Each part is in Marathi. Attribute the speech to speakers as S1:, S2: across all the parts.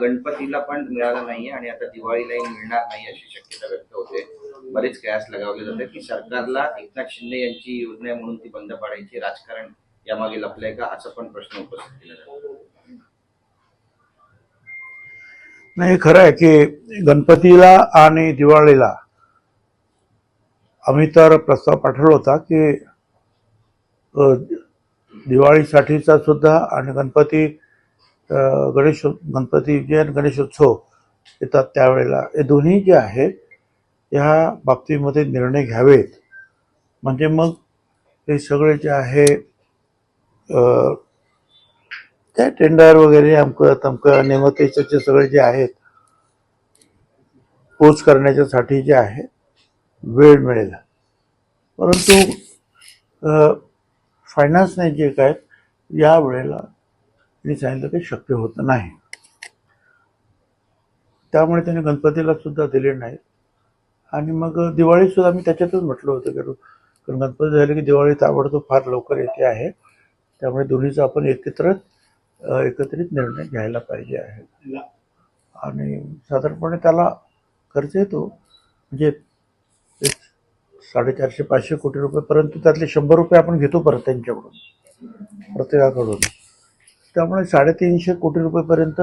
S1: गणपतीला पण मिळालं नाहीये आणि आता दिवाळीलाही मिळणार नाही अशी शक्यता व्यक्त होते. बरेच कयास लगावले जाते की सरकारला एकनाथ शिंदे यांची योजना आहे म्हणून ती बंद पाडायची राजकारण यामागे लपलंय का? असा पण प्रश्न उपस्थित केला जातो.
S2: नाही खरं आहे की गणपतीला आणि दिवाळीला आम्ही तर प्रस्ताव पाठवला होता की दिवाळीसाठीचा सुद्धा आणि गणपती गणेश गणपती जे आणि गणेशोत्सव येतात त्यावेळेला. हे दोन्ही जे आहेत ह्या बाबतीमध्ये निर्णय घ्यावेत. म्हणजे मग हे सगळे जे आहे त्या काय टेंडर वगैरे अमकं तमकं नेमतेचे जे सगळे जे आहेत पोच करण्याच्यासाठी जे आहे वेळ मिळेल. परंतु फायनान्सने जे काय या वेळेला त्यांनी सांगितलं काही शक्य होत नाही. त्यामुळे त्यांनी गणपतीला सुद्धा दिले नाही. आणि मग दिवाळीसुद्धा मी त्याच्यातच म्हटलं होतं की कारण गणपती झाले की दिवाळी ताबडतोब फार लवकर येते आहे. त्यामुळे दोन्हीचा आपण एकत्रच एकत्रित निर्णय घ्यायला पाहिजे आहे. आणि साधारणपणे त्याला खर्च येतो म्हणजे एक साडेचारशे पाचशे कोटी रुपये परंतु त्यातले शंभर रुपये आपण घेतो परत त्यांच्याकडून प्रत्येकाकडून. त्यामुळे साडेतीनशे कोटी रुपयेपर्यंत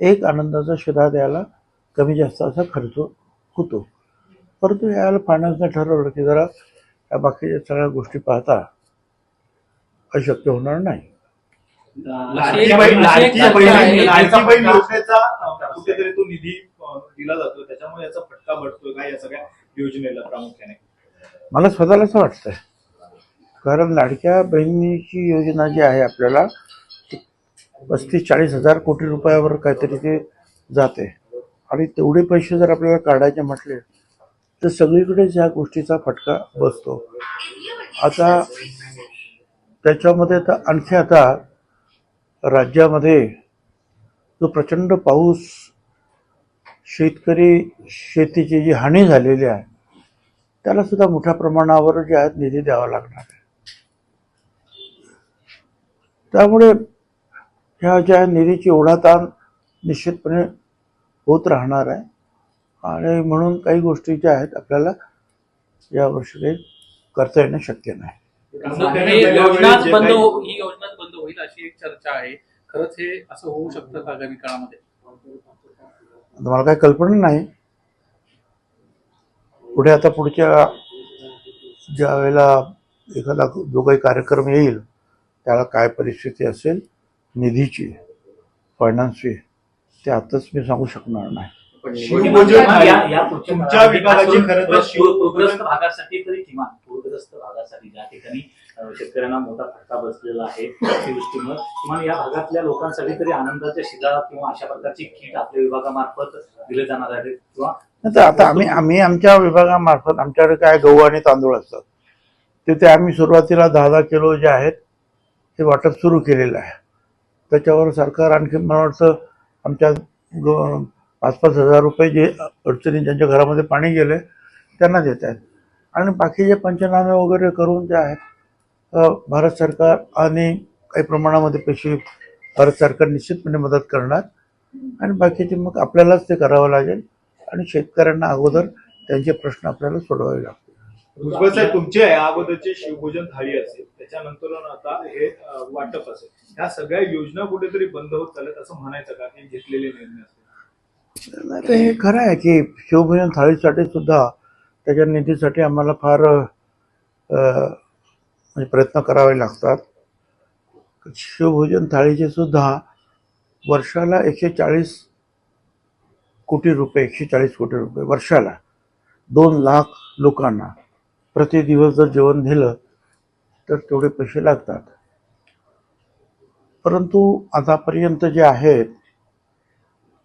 S2: एक आनंदाचा शिधा द्यायला कमी जास्त असा खर्च होतो. परंतु याला फायनान्सने ठरवलं की जरा या बाकीच्या सगळ्या गोष्टी पाहता अशक्य होणार नाही.
S3: लाडकी बहीण लाडकी बहीण लाडकी बहीण योजनेचा अं, कुठेतरी तो निधी अं, दिला जातो. त्याच्यामुळे याचा फटका बसतोय का या सगळ्या योजनेला प्रामुख्याने?
S2: मला स्वतःला असं वाटतंय. कारण लाडक्या बहिणीची योजना जी आहे आपल्याला पस्तीस चाळीस हजार कोटी रुपयावर काहीतरी ते जाते. आणि तेवढे पैसे जर आपल्याला काढायचे म्हटले तर सगळीकडेच ह्या गोष्टीचा फटका बसतो. आता त्याच्यामध्ये तर आणखी आता राज्यामध्ये जो प्रचंड पाऊस शेतकरी शेतीची जी हानी झालेली आहे त्याला सुद्धा मोठ्या प्रमाणावर जे आहेत निधी द्यावा लागणार आहे. त्यामुळे ह्या ज्या निधीची ओढाताण निश्चितपणे होत राहणार आहे. आणि म्हणून काही गोष्टी ज्या आहेत आपल्याला यावर्षी काही करता येणं शक्य नाही.
S4: हे
S3: वेळोवेळी
S4: योजनाच
S3: जे
S4: बंद
S3: काही-
S4: हो- ही योजनाच बंद होईल अशी एक चर्चा आहे. खरंच हे असं होऊ शकतं का आगामी काळामध्ये?
S2: आता मला काही कल्पना नाही? पुढे आता पुढच्या ज्या वेळेला एखादा जो काही कार्यक्रम येईल त्याला काय परिस्थिती असेल निधीची फायनान्सची ते आताच मी सांगू शकणार नाही.
S5: पुढच्या
S3: तुमच्या विभागाची खरं तर
S5: पूरग्रस्त भागासाठी तरी किमान पूरग्रस्त भागासाठी ज्या ठिकाणी अ, शेतकऱ्यांना मोठा फटका बसलेला आहे अतिवृष्टीमुळे किमान या भागातल्या लोकांसाठी तरी आनंदाच्या शिधा किंवा अशा प्रकारची किट आपल्या विभागामार्फत दिले जाणार आहे किंवा
S2: नाही तर आता आम्ही आम्ही आमच्या विभागामार्फत आमच्याकडे काय गहू आणि तांदूळ असतात तिथे आम्ही सुरुवातीला दहा दहा किलो जे आहेत ते वाटप सुरू केलेलं आहे. त्याच्यावर सरकार आणखी मला वाटतं आमच्या पाच पाच हजार रुपये जे अडचणी ज्यांच्या घरामध्ये पाणी गेले त्यांना देत आहेत. आणि बाकीचे पंचनामे वगैरे करून जे आहेत भारत सरकार आणि काही प्रमाणामध्ये पैसे भारत सरकार निश्चितपणे मदत करणार. आणि बाकीचे मग आपल्यालाच ते करावं लागेल आणि शेतकऱ्यांना अगोदर त्यांचे प्रश्न आपल्याला सोडवावे लागतील.
S3: भुजबळ साहेब तुमची अगोदरची शिवभोजन थाळी असेल त्याच्यानंतर आता हे वाटप असेल. ह्या सगळ्या योजना कुठेतरी बंद होत चालत असं म्हणायचं का? की घेतलेले निर्णय असेल
S2: नाही तर हे खरं आहे की शिवभोजन थाळीसाठी सुद्धा त्याच्या निधीसाठी आम्हाला फार म्हणजे प्रयत्न करावे लागतात. शिवभोजन थाळीचे सुद्धा वर्षाला एकशे चाळीस कोटी रुपये एकशे चाळीस कोटी रुपये वर्षाला दोन लाख लोकांना प्रति दिवस जर जेवण दिलं तर तेवढे पैसे लागतात. परंतु आतापर्यंत जे आहेत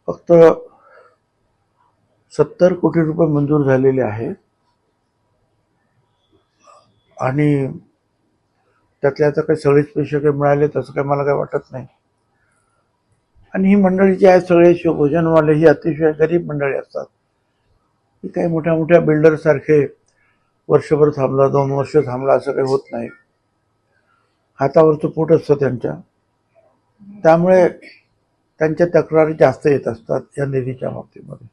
S2: फक्त सत्तर कोटी रुपये मंजूर झालेले आहेत. आणि त्यातले आता काही सगळेच पैसे काही मिळाले तसं काही मला काही वाटत नाही. आणि ही मंडळी जी आहेत सगळे शिवभोजनवाले ही अतिशय गरीब मंडळी असतात. ही काही मोठ्या मोठ्या बिल्डरसारखे वर्षभर थांबला दोन वर्ष थांबला असं काही होत नाही. हातावरचं पोट असतं त्यांच्या. त्यामुळे त्यांच्या तक्रारी जास्त येत असतात या निधीच्या बाबतीमध्ये.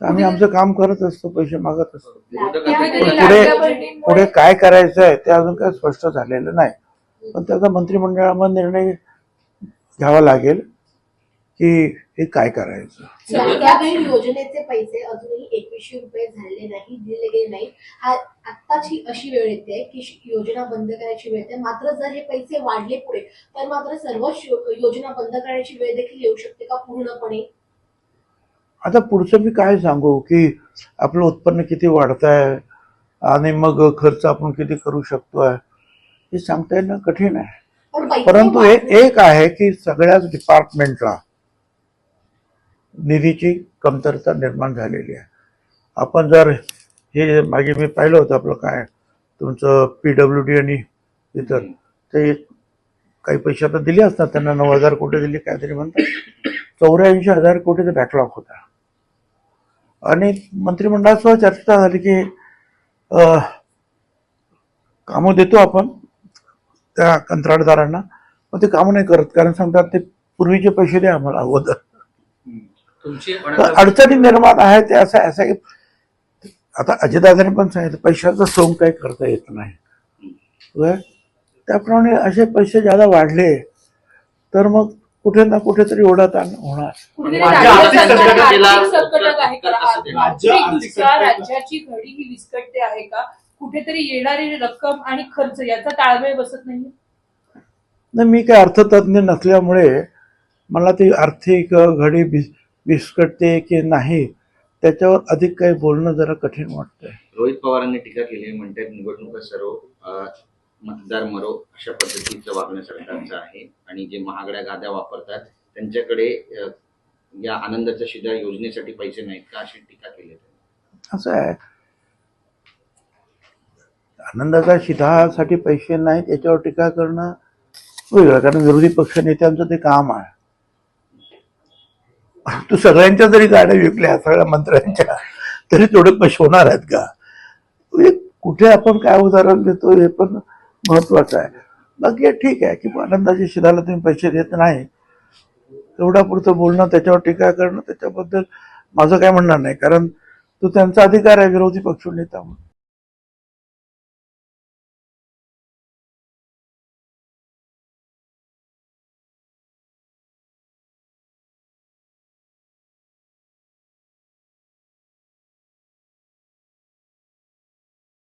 S2: तर आम्ही आमचं काम करत असतो पैसे मागत असतो.
S1: विरोधकांचे
S2: पुढे पुढे काय करायचं आहे ते अजून काय स्पष्ट झालेलं नाही. पण त्याचा मंत्रिमंडळामध्ये निर्णय घ्यावा लागेल. की हे काय करायचं?
S6: योजनेचे पैसे अजूनही एकवीसशे रुपये झालेले नाही दिले गेले नाही. हा आत्ताची अशी वेळ येते की योजना बंद करायची वेळ येते. मात्र जर हे पैसे वाढले पुढे तर मात्र सर्व योजना बंद करण्याची वेळ देखील येऊ शकते का पूर्णपणे?
S2: आता पुढचं मी काय सांगू की आपलं उत्पन्न किती वाढत आहे आणि मग खर्च आपण किती करू शकतोय हे सांगता येणं कठीण आहे. परंतु हे एक आहे की सगळ्याच डिपार्टमेंटला निधीची कमतरता निर्माण झालेली आहे. आपण जर हे मागे मी पाहिलं होतं आपलं काय तुमचं पी डब्ल्यू डी आणि इतर ते काही पैसे आता दिले असतात त्यांना नऊ हजार कोटी दिले काहीतरी म्हणतात. चौऱ्याऐंशी हजार कोटीचा बॅकलॉग होता. आणि मंत्रिमंडळासह चर्चा झाली की कामं देतो आपण त्या कंत्राटदारांना पण ते कामं नाही करत कारण सांगतात ते पूर्वीचे पैसे द्या आम्हाला अगोदर
S4: तुमची
S1: पण
S2: तर
S1: आता
S2: अडचणी निर्माण आहे ते असं असं आता अजितदादाने पण सांगितलं पैशाचं सोंग काही करता येत नाही. त्याप्रमाणे असे पैसे ज्यादा वाढले तर मग कुठे ना कुठेतरी होणार?
S3: राज्य आर्थिक
S7: आर्थिक दृष्ट्या
S3: संकटात-
S7: राज्याची घडी ही विस्कटते आहे का? कुठेतरी येणारी रक्कम आणि खर्च याचा ताळमेळ बसत नाही
S2: नाही मी काय अर्थतज्ञ नसल्यामुळे मला ती आर्थिक घडी विस्कटते की नाही त्याच्यावर अधिक काही बोलणं जरा कठीण वाटतंय.
S1: रोहित पवारांनी टीका केली म्हणतात निवडणुका सर्व मतदार मरो अशा पद्धतीचं वागणं सरकारचं आहे. आणि जे महागड्या गाद्या वापरतात त्यांच्याकडे या आनंदाच्या शिधा योजनेसाठी पैसे नाहीत का अशी टीका केली.
S2: असं आहे. आनंदाच्या शिधासाठी पैसे नाहीत याच्यावर टीका करणं वेगळं कारण विरोधी पक्ष नेत्यांचं ते काम आहे. तू सगळ्यांच्या जरी गाड्या विकल्या सगळ्या मंत्र्यांच्या तरी तेवढे पैसे होणार आहेत का? हे कुठे आपण काय उदाहरण देतो हे पण महत्वाचं आहे. बाकी ठीक आहे की आनंदाच्या शिराला तुम्ही पैसे देत नाही. तेवढा पुरतं बोलणं त्याच्यावर टीका करणं त्याच्याबद्दल माझं काय म्हणणार नाही. कारण तो त्यांचा अधिकार आहे विरोधी पक्ष नेता म्हणून.